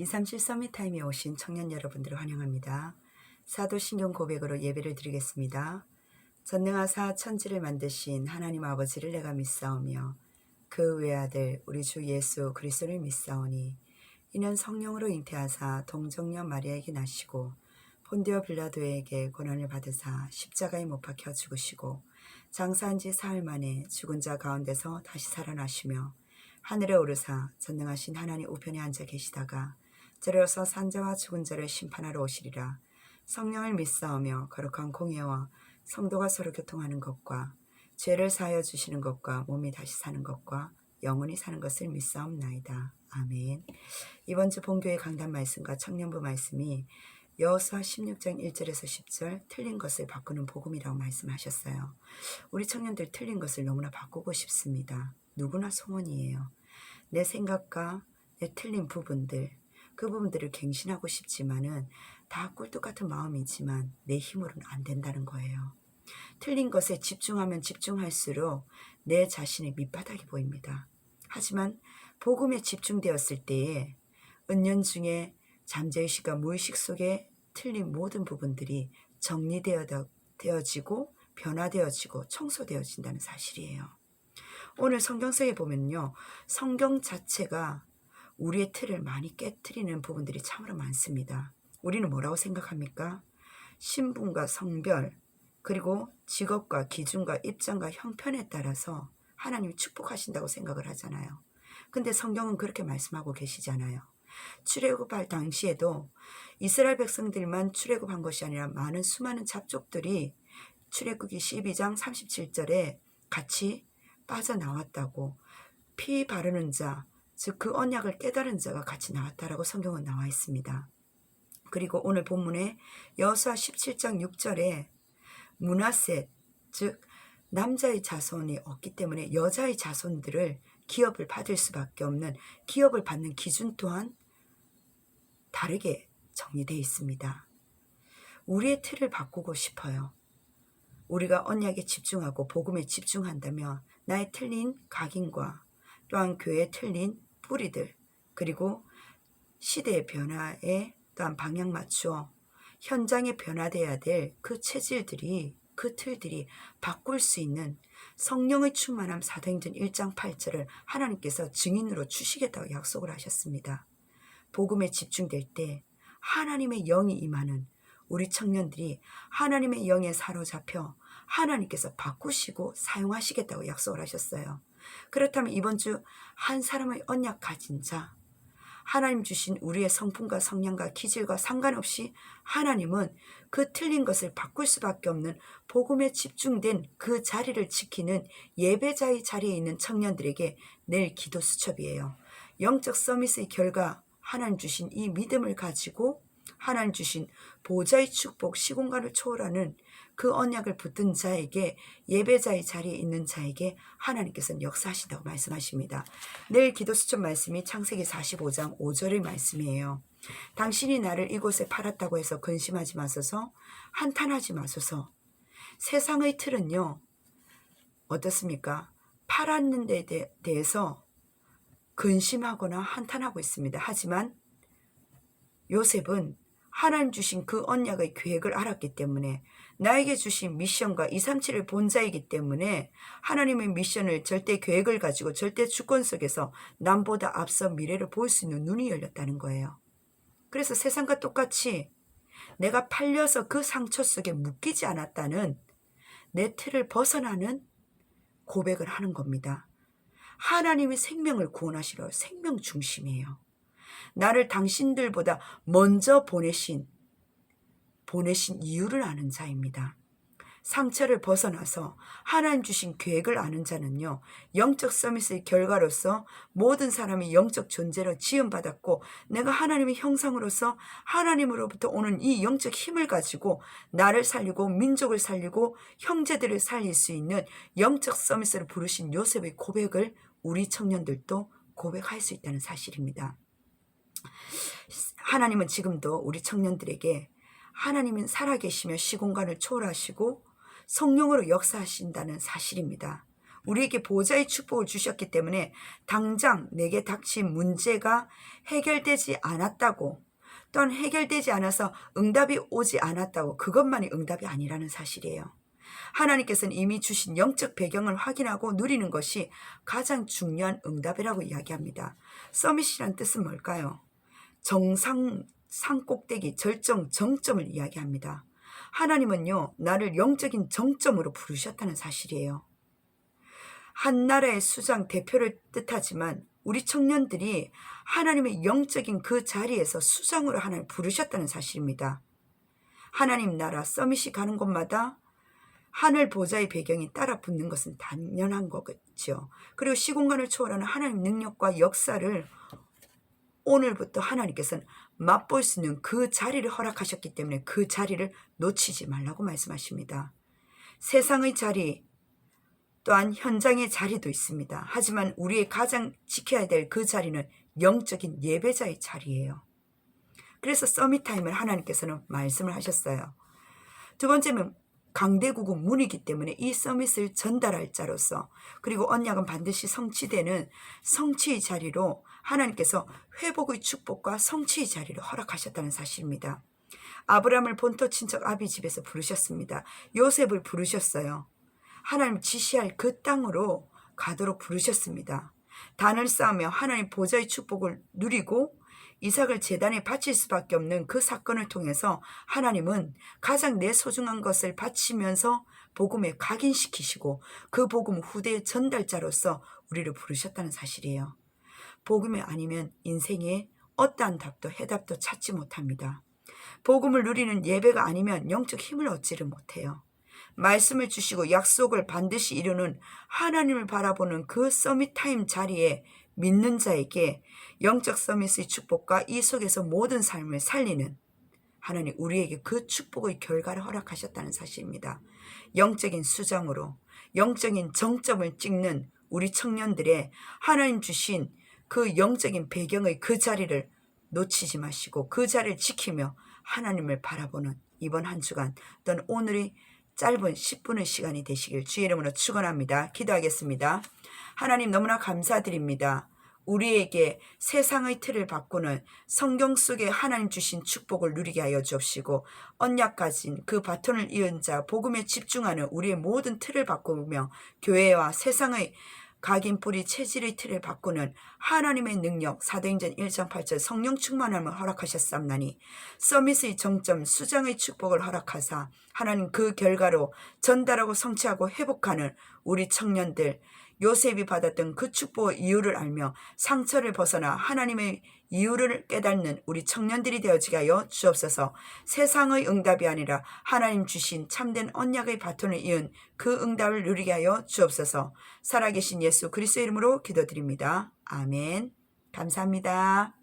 237 서밋타임에 오신 청년 여러분들을 환영합니다. 사도신경 고백으로 예배를 드리겠습니다. 전능하사 천지를 만드신 하나님 아버지를 내가 믿사오며 그 외아들 우리 주 예수 그리스도를 믿사오니 이는 성령으로 잉태하사 동정녀 마리아에게 나시고 본디오 빌라도에게 고난을 받으사 십자가에 못 박혀 죽으시고 장사한 지 사흘 만에 죽은 자 가운데서 다시 살아나시며 하늘에 오르사 전능하신 하나님 우편에 앉아 계시다가 저로서 산자와 죽은 자를 심판하러 오시리라 성령을 믿사오며 거룩한 공예와 성도가 서로 교통하는 것과 죄를 사하여 주시는 것과 몸이 다시 사는 것과 영원히 사는 것을 믿사옵나이다. 아멘. 이번 주 본교의 강단 말씀과 청년부 말씀이 여호수아 16장 1절에서 10절 틀린 것을 바꾸는 복음이라고 말씀하셨어요. 우리 청년들 틀린 것을 너무나 바꾸고 싶습니다. 누구나 소원이에요. 내 생각과 내 틀린 부분들, 그 부분들을 갱신하고 싶지만은 다 꿀뚝 같은 마음이지만 내 힘으로는 안 된다는 거예요. 틀린 것에 집중하면 집중할수록 내 자신의 밑바닥이 보입니다. 하지만 복음에 집중되었을 때에 은연중에 잠재의식과 무의식 속에 틀린 모든 부분들이 정리되어지고 변화되어지고 청소되어진다는 사실이에요. 오늘 성경서에 보면요. 성경 자체가 우리의 틀을 많이 깨뜨리는 부분들이 참으로 많습니다. 우리는 뭐라고 생각합니까? 신분과 성별, 그리고 직업과 기준과 입장과 형편에 따라서 하나님이 축복하신다고 생각을 하잖아요. 근데 성경은 그렇게 말씀하고 계시잖아요. 출애굽할 당시에도 이스라엘 백성들만 출애굽한 것이 아니라 많은 수많은 잡족들이 출애굽기 12장 37절에 같이 빠져나왔다고 피 바르는 자, 즉 그 언약을 깨달은 자가 같이 나왔다라고 성경은 나와 있습니다. 그리고 오늘 본문에 여호수아 17장 6절에 문하셋 즉 남자의 자손이 없기 때문에 여자의 자손들을 기업을 받을 수밖에 없는 기업을 받는 기준 또한 다르게 정리되어 있습니다. 우리의 틀을 바꾸고 싶어요. 우리가 언약에 집중하고 복음에 집중한다면 나의 틀린 각인과 또한 교회의 틀린 뿌리들 그리고 시대의 변화에 또한 방향 맞추어 현장에 변화돼야 될 그 체질들이 그 틀들이 바꿀 수 있는 성령의 충만함 사도행전 1장 8절을 하나님께서 증인으로 주시겠다고 약속을 하셨습니다. 복음에 집중될 때 하나님의 영이 임하는 우리 청년들이 하나님의 영에 사로잡혀 하나님께서 바꾸시고 사용하시겠다고 약속을 하셨어요. 그렇다면 이번 주 한 사람의 언약 가진 자, 하나님 주신 우리의 성품과 성향과 기질과 상관없이 하나님은 그 틀린 것을 바꿀 수밖에 없는 복음에 집중된 그 자리를 지키는 예배자의 자리에 있는 청년들에게 내일 기도 수첩이에요. 영적 서밋의 결과 하나님 주신 이 믿음을 가지고 하나님 주신 보좌의 축복 시공간을 초월하는 그 언약을 붙든 자에게 예배자의 자리에 있는 자에게 하나님께서는 역사하신다고 말씀하십니다. 내일 기도 수첩 말씀이 창세기 45장 5절의 말씀이에요. 당신이 나를 이곳에 팔았다고 해서 근심하지 마소서 한탄하지 마소서 세상의 틀은요 어떻습니까? 팔았는 데 대해서 근심하거나 한탄하고 있습니다. 하지만 요셉은 하나님 주신 그 언약의 계획을 알았기 때문에 나에게 주신 미션과 237을 본 자이기 때문에 하나님의 미션을 절대 계획을 가지고 절대 주권 속에서 남보다 앞서 미래를 볼 수 있는 눈이 열렸다는 거예요. 그래서 세상과 똑같이 내가 팔려서 그 상처 속에 묶이지 않았다는 내 틀을 벗어나는 고백을 하는 겁니다. 하나님이 생명을 구원하시러 생명 중심이에요. 나를 당신들보다 먼저 보내신 보내신 이유를 아는 자입니다. 상처를 벗어나서 하나님 주신 계획을 아는 자는요, 영적 서밋의 결과로서 모든 사람이 영적 존재로 지음받았고, 내가 하나님의 형상으로서 하나님으로부터 오는 이 영적 힘을 가지고 나를 살리고 민족을 살리고 형제들을 살릴 수 있는 영적 서밋을 부르신 요셉의 고백을 우리 청년들도 고백할 수 있다는 사실입니다. 하나님은 지금도 우리 청년들에게 하나님은 살아계시며 시공간을 초월하시고 성령으로 역사하신다는 사실입니다. 우리에게 보좌의 축복을 주셨기 때문에 당장 내게 닥친 문제가 해결되지 않았다고 또한 해결되지 않아서 응답이 오지 않았다고 그것만이 응답이 아니라는 사실이에요. 하나님께서는 이미 주신 영적 배경을 확인하고 누리는 것이 가장 중요한 응답이라고 이야기합니다. 서밋이란 뜻은 뭘까요? 정상 산 꼭대기 절정 정점을 이야기합니다. 하나님은요 나를 영적인 정점으로 부르셨다는 사실이에요. 한 나라의 수장 대표를 뜻하지만 우리 청년들이 하나님의 영적인 그 자리에서 수장으로 하나님 부르셨다는 사실입니다. 하나님 나라 서밋이 가는 곳마다 하늘 보좌의 배경이 따라 붙는 것은 당연한 거겠죠. 그리고 시공간을 초월하는 하나님 능력과 역사를 오늘부터 하나님께서는 맛볼 수 있는 그 자리를 허락하셨기 때문에 그 자리를 놓치지 말라고 말씀하십니다. 세상의 자리 또한 현장의 자리도 있습니다. 하지만 우리의 가장 지켜야 될 그 자리는 영적인 예배자의 자리예요. 그래서 서밋타임을 하나님께서는 말씀을 하셨어요. 두 번째는 강대국은 문이기 때문에 이 서밋을 전달할 자로서 그리고 언약은 반드시 성취되는 성취의 자리로 하나님께서 회복의 축복과 성취의 자리를 허락하셨다는 사실입니다. 아브라함을 본토 친척 아비 집에서 부르셨습니다. 요셉을 부르셨어요. 하나님 지시할 그 땅으로 가도록 부르셨습니다. 단을 쌓으며 하나님 보좌의 축복을 누리고 이삭을 재단에 바칠 수밖에 없는 그 사건을 통해서 하나님은 가장 내 소중한 것을 바치면서 복음에 각인시키시고 그 복음 후대의 전달자로서 우리를 부르셨다는 사실이에요. 복음이 아니면 인생에 어떠한 답도 해답도 찾지 못합니다. 복음을 누리는 예배가 아니면 영적 힘을 얻지를 못해요. 말씀을 주시고 약속을 반드시 이루는 하나님을 바라보는 그 서밋 타임 자리에 믿는 자에게 영적 서밋의 축복과 이 속에서 모든 삶을 살리는 하나님 우리에게 그 축복의 결과를 허락하셨다는 사실입니다. 영적인 수장으로 영적인 정점을 찍는 우리 청년들의 하나님 주신 그 영적인 배경의 그 자리를 놓치지 마시고 그 자리를 지키며 하나님을 바라보는 이번 한 주간 또는 오늘의 짧은 10분의 시간이 되시길 주의 이름으로 축원합니다. 기도하겠습니다. 하나님 너무나 감사드립니다. 우리에게 세상의 틀을 바꾸는 성경 속에 하나님 주신 축복을 누리게 하여 주옵시고 언약 가진 그 바톤을 이은 자 복음에 집중하는 우리의 모든 틀을 바꾸며 교회와 세상의 각인 뿌리 체질의 틀을 바꾸는 하나님의 능력 사도행전 1장 8절 성령 충만함을 허락하셨삼나니 서밋의 정점 수장의 축복을 허락하사 하나님 그 결과로 전달하고 성취하고 회복하는 우리 청년들 요셉이 받았던 그 축복의 이유를 알며 상처를 벗어나 하나님의 이유를 깨닫는 우리 청년들이 되어지게 하여 주옵소서 세상의 응답이 아니라 하나님 주신 참된 언약의 바톤을 이은 그 응답을 누리게 하여 주옵소서 살아계신 예수 그리스도 이름으로 기도드립니다. 아멘. 감사합니다.